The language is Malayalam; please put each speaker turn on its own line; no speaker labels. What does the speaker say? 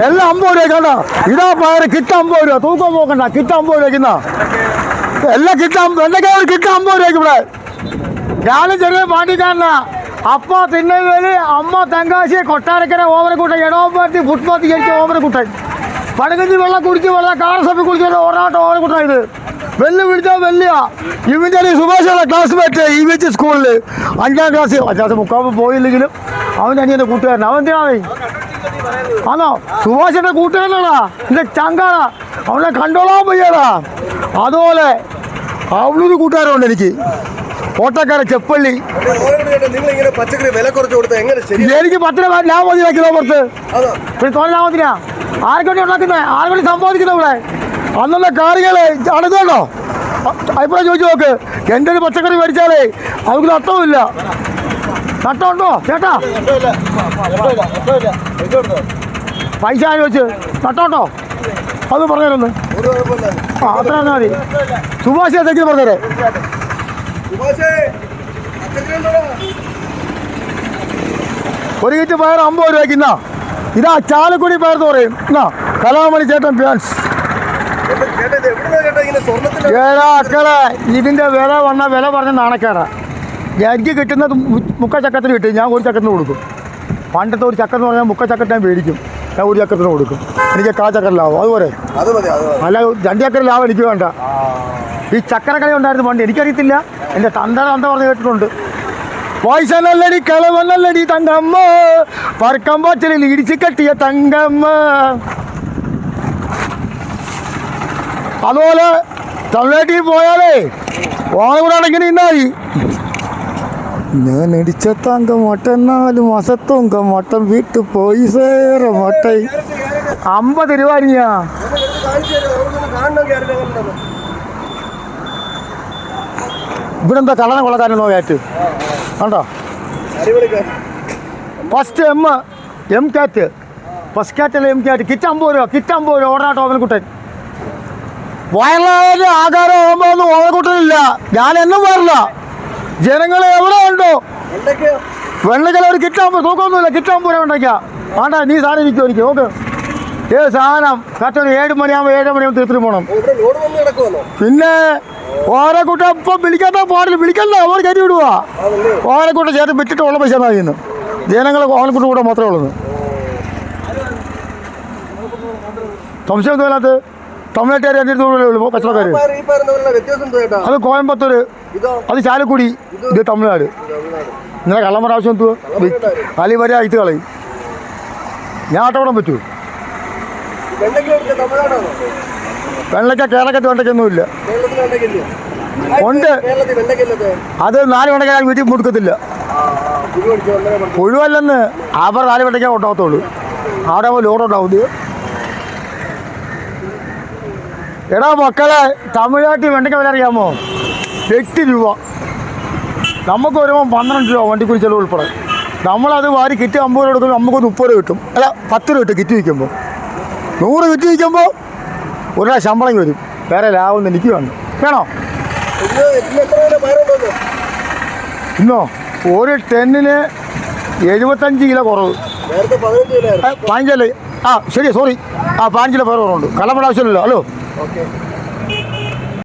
എല്ലാം അമ്പത് രൂപ കേട്ടോ ഇതാ പയറ് കിട്ട അമ്പത് രൂപ. തൂക്കം പോക്കണ്ട കിട്ട അമ്പത് രൂപയ്ക്കുന്ന എല്ലാം കിറ്റ് എന്തൊക്കെ ഒരു കിറ്റ് അമ്പത് രൂപയ്ക്ക് ഇവിടെ? ഞാനും ചെറിയ പാണ്ടിക്കാരനാ. അപ്പ തിന്നവേലി അമ്മ തെങ്കാശി കൊട്ടാരക്കര ഓമനക്കുട്ടൻ എടോമ്പത്തി ഫുട്പാത്ത് ജനിച്ച ഓമനക്കുട്ടൻ പടകഞ്ചി വെള്ളം കുടിച്ച് വെള്ളം കാളസഭ കുടിച്ച് ഓരാട്ടം ഓമനക്കുട്ടൻ ഇത്. വെല്ലു പിടിച്ചാൽ വെല്ലുക ഇവന്റെ സുഭാഷുള്ള ക്ലാസ്മേറ്റ് ഇ വെച്ച് സ്കൂളിൽ അഞ്ചാം ക്ലാസ് അഞ്ചാം ക്ലാസ് മുക്കാമ്പോൾ പോയില്ലെങ്കിലും അവന്റെ അനിയന്റെ കൂട്ടുകാരൻ അവൻ എന്തിനാണ് ആണോ? സുഭാഷിന്റെ കൂട്ടുകാരനാടാ എന്റെ ചങ്കാടാ അവനെ കണ്ടോളാൻ വയ്യടാ. അതുപോലെ അവളൊരു കൂട്ടുകാരുണ്ട് എനിക്ക്. ഓട്ടക്കാരെ ചെപ്പള്ളി. എനിക്ക് പത്ത് രൂപ ലാഭം മതി കിലോ പുറത്ത് പിന്നെ തോന്നി ലാഭത്തിനാ ആർക്കൊണ്ടി ഉണ്ടാക്കുന്നത്? ആർക്കൊണ്ടി സമ്പാദിക്കുന്നത് ഇവിടെ അന്നുള്ള കാര്യങ്ങളെ അടുത്തുണ്ടോ അഭിപ്രായം ചോദിച്ചു നോക്ക്. എന്റെ ഒരു പച്ചക്കറി മേടിച്ചാലേ അവർക്ക് നഷ്ടമില്ല ഉണ്ടോ ചേട്ടാ. പൈസ ചോദിച്ച് നഷ്ടമുണ്ടോ അത് പറഞ്ഞുതരൊന്ന്.
കുഴപ്പമില്ല
ആ അത്ര തന്നെ മതി. സുഭാഷ് എന്തെങ്കിലും
ഉണ്ടോടാ?
ഒരു കിറ്റ് പയർ അമ്പത് രൂപയ്ക്ക് ഇന്നാ. ഇതാ ചാലക്കുടി പയർ എന്ന് പറയും. എന്നാ കലാമണി ചേട്ടൻ ഫാൻസ് ഏടാ അക്കളെ ഇതിന്റെ വില വന്ന വില പറഞ്ഞ നാണക്കേടാ. എനിക്ക് കിട്ടുന്നത് മുക്ക ചക്കത്തിന് കിട്ടും. ഞാൻ ഒരു ചക്കത്തിന് കൊടുക്കും. പണ്ടത്തെ ഒരു ചക്ക എന്ന് പറഞ്ഞാൽ മുക്ക ചക്കത്തിന് ഞാൻ മേടിക്കും. ഞാൻ ഒരു ചക്കത്തിന് കൊടുക്കും. എനിക്ക് കാ ചക്കര ലാഭം. അതുപോലെ. അല്ല രണ്ട് ചക്കര ലാഭം എനിക്ക് വേണ്ട. ഈ ചക്കരക്കട ഉണ്ടായിരുന്നു പണ്ട്. എനിക്കറിയത്തില്ല. എന്റെ തന്ത തന്ത പറഞ്ഞ് കേട്ടിട്ടുണ്ട്. വയസ്സനല്ലടി കളവനല്ലടി തങ്കമ്മ? പറക്കം പറക്കമ്പച്ചിൽ ഇടിച്ചു കെട്ടിയ തങ്കമ്മ. അതുപോലെ തമിഴ്നാട്ടിൽ പോയാലേ ഓണകൂടാണ് ഇങ്ങനെ ഇന്നായി ഞാൻ ഇടിച്ച തങ്ക മട്ടൻ നാല് മാസത്തൊങ്ക മട്ടൻ വീട്ടു പോയി സേറ മട്ടൈ അമ്പത് രൂപ അരിഞ്ഞാ
ഒന്ന് കാണിച്ചു തരുമോ? നമുക്കൊന്ന് കാണണം ക്യാരറ്റ് എങ്ങനെ ഉണ്ടെന്ന്.
ഇവിടെ എന്താ കള്ളനെ കൊള്ളക്കാരൻ നോക്കാറ്റ് കണ്ടോ? ഫസ്റ്റ് എം എം കാറ്റ് ഫസ്റ്റ് കാറ്റല്ല എം കാറ്റ് കിറ്റ് അമ്പത് രൂപ കിറ്റ് അമ്പത് രൂപ. ഓടാട്ടോ ഓവനക്കുട്ടൻ വയലായ ആകാരം ഞാൻ എന്നും പറയില്ല ജനങ്ങൾ എവിടെ ഉണ്ടോ? വെള്ളക്കല ഒരു കിട്ടാൻ തൂക്കൊന്നുമില്ല തൂക്കമൊന്നുമില്ല പോലെ ഉണ്ടാക്കിയാ. ആണ്ടാ നീ സാധനം ഇരിക്കും എനിക്ക് നോക്ക്. ഏ സാധനം. കറക്റ്റ് ഒരു ഏഴ് മണിയാകുമ്പോൾ ഏഴ് മണിയാകുമ്പോൾ തീർത്തിട്ട് പോകണം പിന്നെ ഓരോ കൂട്ടം ഇപ്പം വിളിക്കാത്ത പാടില്ല. വിളിക്കണ്ട അവർ കയറ്റി വിടുക
ഓരോ
കൂട്ടം ചേർത്ത് വിറ്റിട്ട് ഉള്ള പൈസ മതിയെന്ന് ജനങ്ങൾ ഓലക്കൂട്ട കൂടെ മാത്രമേ ഉള്ളൂ. സംശയം തോന്നാത്ത തമിഴ്നാട്ടുകാർ അടുത്ത് ഉള്ളൂ കച്ചവടക്കാർ അത് കോയമ്പത്തൂർ അത് ചാലക്കുടി ഇത് തമിഴ്നാട്. നിങ്ങളെ കള്ളം പറ ആവശ്യം അലി വരെ അയത്ത് കളയും. ഞാൻ ആട്ടോടാൻ പറ്റൂ വെള്ളക്ക കേരളക്കത്ത് വെണ്ടയ്ക്കൊന്നും ഇല്ല.
കേരളത്തിൽ
ഉണ്ട്. അത്. നാല് വെണ്ടയ്ക്ക ഞാൻ വീട്ടിൽ മുടുക്കത്തില്ല ഒഴിവല്ലെന്ന് അവർ നാല് വെണ്ടയ്ക്ക ഉണ്ടാകത്തുള്ളൂ അവിടെ ലോഡ് ഉണ്ടാവും എടാ മക്കളെ തമിഴ്നാട്ടിൽ വെണ്ടയ്ക്ക വില അറിയാമോ? എട്ട് രൂപ. നമുക്ക് വരുമ്പോൾ പന്ത്രണ്ട് രൂപ വണ്ടിക്കൂലി ചെലവ് ഉൾപ്പെടെ. നമ്മളത് വാരി കിറ്റ് അമ്പത് രൂപ കൊടുക്കുമ്പോൾ നമുക്ക് മുപ്പത് രൂപ കിട്ടും. അല്ല പത്ത് രൂപ കിട്ടും കിറ്റ് വിൽക്കുമ്പോൾ നൂറ് കിറ്റ് വിൽക്കുമ്പോൾ ഒരു രൂപ ശമ്പളം വരും. വേറെ ലാഭം എനിക്ക് വേണം വേണോ?
ഇന്ന്
ഒരു ടെന്നിന് എഴുപത്തഞ്ച് കിലോ കുറവ്.
പതിനഞ്ചല്ലേ പതിനഞ്ച്
ആ ശരി സോറി ആ പാഞ്ചിലെ പേർ കുറവുണ്ട്. കള്ളപ്പട ആവശ്യമില്ലല്ലോ. Hello
Okay.